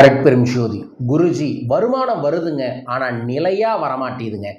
பெரும் ஜோதி. குருஜி வருமானம் வருதுங்க ஆனால் நிலையாக வரமாட்டேதுங்க.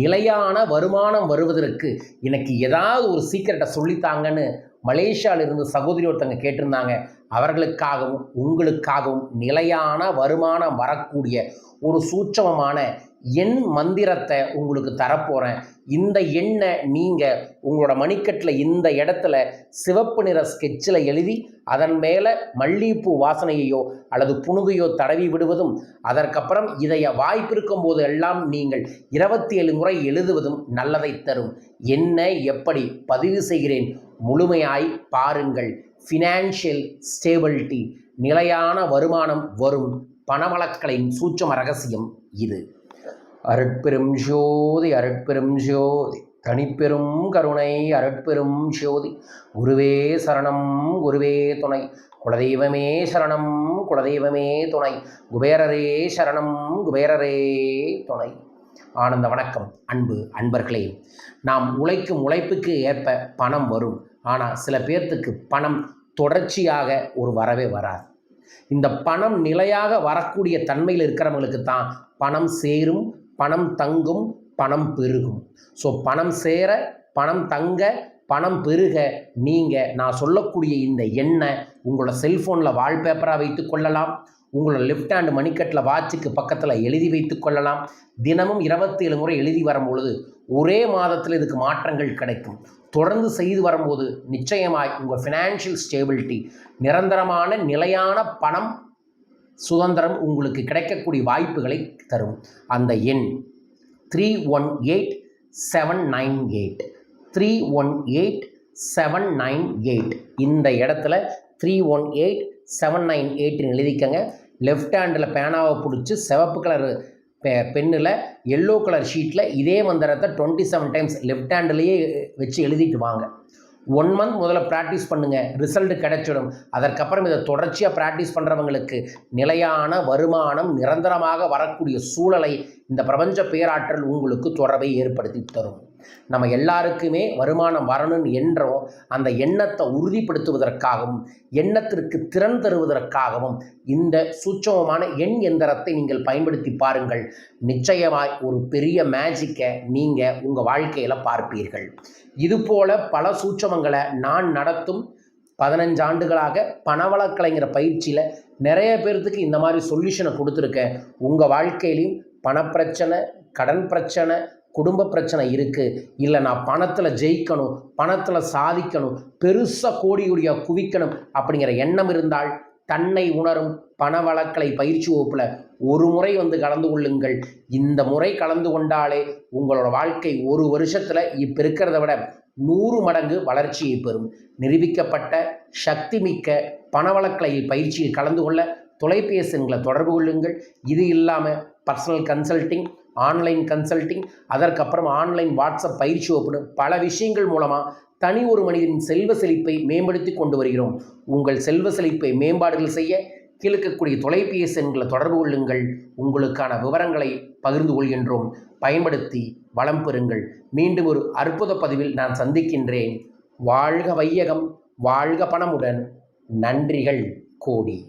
நிலையான வருமானம் வருவதற்கு எனக்கு ஏதாவது ஒரு சீக்கிரட்டை சொல்லித்தாங்கன்னு மலேசியாவில் இருந்து சகோதரி ஒருத்தங்க கேட்டிருந்தாங்க. அவர்களுக்காகவும் உங்களுக்காகவும் நிலையான வருமானம் வரக்கூடிய ஒரு சூட்சமமான எண் மந்திரத்தை உங்களுக்கு தரப்போகிறேன் இந்த எண்ணை நீங்கள் உங்களோட மணிக்கட்டில் இந்த இடத்துல சிவப்பு நிற ஸ்கெட்சில் எழுதி அதன் மேலே மல்லிகைப்பூ வாசனையையோ அல்லது புனுகையோ தடவி விடுவதும் அதற்கப்புறம் இதைய வாய்ப்பிருக்கும் போது எல்லாம் நீங்கள் இருபத்தி ஏழு முறை எழுதுவதும் நல்லதை தரும். என்ன எப்படி பதிவு செய்கிறேன்? முழுமையாய் பாருங்கள். ஃபினான்ஷியல் ஸ்டேபிலிட்டி நிலையான வருமானம் வரும். பணவளக்கலின் சூட்சம ரகசியம் இது. அருட்பெரும் ஜோதி அருட்பெரும் ஜோதி. தனிப்பெரும் கருணை அருட்பெரும் ஜோதி. குருவே சரணம் குருவே துணை. குலதெய்வமே சரணம் குலதெய்வமே துணை. குபேரரே சரணம் குபேரரே துணை. ஆனந்த வணக்கம் அன்பு அன்பர்களே. நாம் உழைக்கும் உழைப்புக்கு ஏற்ப பணம் வரும். ஆனால் சில பேர்த்துக்கு பணம் தொடர்ச்சியாக ஒரு வரவே வராது. இந்த பணம் நிலையாக வரக்கூடிய தன்மையில் இருக்கிறவங்களுக்கு தான் பணம் சேரும் பணம் தங்கும் பணம் பெருகும். ஸோ பணம் சேர பணம் தங்க பணம் பெருக நீங்கள் நான் சொல்லக்கூடிய இந்த எண்ணை உங்களோட செல்ஃபோனில் வால்பேப்பராக வைத்து கொள்ளலாம். உங்களோட லெஃப்ட் ஹேண்ட் மணிக்கட்டில் வாட்சுக்கு பக்கத்தில் எழுதி வைத்து கொள்ளலாம். தினமும் இருபத்தேழு முறை எழுதி வரும்பொழுது ஒரே மாதத்தில் இதுக்கு மாற்றங்கள் கிடைக்கும். தொடர்ந்து செய்து வரும்போது நிச்சயமாய் உங்கள் ஃபினான்ஷியல் ஸ்டேபிலிட்டி நிரந்தரமான நிலையான பணம் சுதந்திரம் உங்களுக்கு கிடைக்கக்கூடிய வாய்ப்புகளை தரும். அந்த எண் three one eight seven nine eight three one eight seven nine eight இந்த இடத்துல three one eight seven nine எயிட்னு எழுதிக்கங்க. லெஃப்ட் ஹேண்டில் பேனாவை பிடிச்சி சிவப்பு கலர் பெ பென்னில் எல்லோ கலர் ஷீட்டில் இதே மந்திரத்தை டுவெண்ட்டி செவன் டைம்ஸ் லெஃப்ட் ஹேண்ட்லேயே வச்சு எழுதிட்டு வாங்க. ஒன் மந்த் முதல்ல ப்ராக்டிஸ் பண்ணுங்கள் ரிசல்ட் கிடைச்சிடும். அதற்கப்புறம் இதை தொடர்ச்சியாக ப்ராக்டிஸ் பண்ணுறவங்களுக்கு நிலையான வருமானம் நிரந்தரமாக வரக்கூடிய சூழலை இந்த பிரபஞ்ச பேராற்றல் உங்களுக்கு தொடர்பை ஏற்படுத்தி தரும். நம்ம எல்லாருக்குமே வருமானம் வரணும்னு என்றோம். அந்த எண்ணத்தை உறுதிப்படுத்துவதற்காகவும் எண்ணத்திற்கு திறன் தருவதற்காகவும் இந்த சூட்சமமான எண் எந்திரத்தை நீங்கள் பயன்படுத்தி பாருங்கள். நிச்சயமாய் ஒரு பெரிய மேஜிக்கை நீங்கள் உங்கள் வாழ்க்கையில் பார்ப்பீர்கள். இதுபோல் பல சூட்சமங்களை நான் நடத்தும் பதினஞ்சு ஆண்டுகளாக பணவளக்கலைங்கிற பயிற்சியில் நிறைய பேர்த்துக்கு இந்த மாதிரி சொல்யூஷனை கொடுத்துருக்கேன். உங்கள் வாழ்க்கையிலையும் பணப்பிரச்சனை கடன் பிரச்சனை குடும்ப பிரச்சனை இருக்குது இல்லை நான் பணத்தில் ஜெயிக்கணும் பணத்தில் சாதிக்கணும் பெருசாக கோடி கோடியாக குவிக்கணும் அப்படிங்கிற எண்ணம் இருந்தால் தன்னை உணரும் பண வழக்கலை பயிற்சி வகுப்பில் ஒரு முறை வந்து கலந்து கொள்ளுங்கள். இந்த முறை கலந்து கொண்டாலே உங்களோட வாழ்க்கை ஒரு வருஷத்தில் இப்போ இருக்கிறத விட நூறு மடங்கு வளர்ச்சியை பெறும். நிரூபிக்கப்பட்ட சக்தி மிக்க பணவளக்கலை பயிற்சியில் கலந்து கொள்ள தொலைபேசி எண்களை தொடர்பு கொள்ளுங்கள். இது இல்லாமல் பர்சனல் கன்சல்ட்டிங் ஆன்லைன் கன்சல்ட்டிங் அதற்கப்புறம் ஆன்லைன் வாட்ஸ்அப் பயிற்சி வகுப்புன்னு பல விஷயங்கள் மூலமாக தனி ஒரு மனிதனின் செல்வ செழிப்பை மேம்படுத்தி கொண்டு வருகிறோம். உங்கள் செல்வ செழிப்பை மேம்பாடுகள் செய்ய கீழ்க்கக்கூடிய தொலைபேசி எண்களை தொடர்பு கொள்ளுங்கள். உங்களுக்கான விவரங்களை பகிர்ந்து கொள்கின்றோம். பயன்படுத்தி வளம் பெறுங்கள். மீண்டும் ஒரு அற்புத பதிவில் நான் சந்திக்கின்றேன். வாழ்க வையகம் வாழ்க பணமுடன். நன்றிகள் கோடி.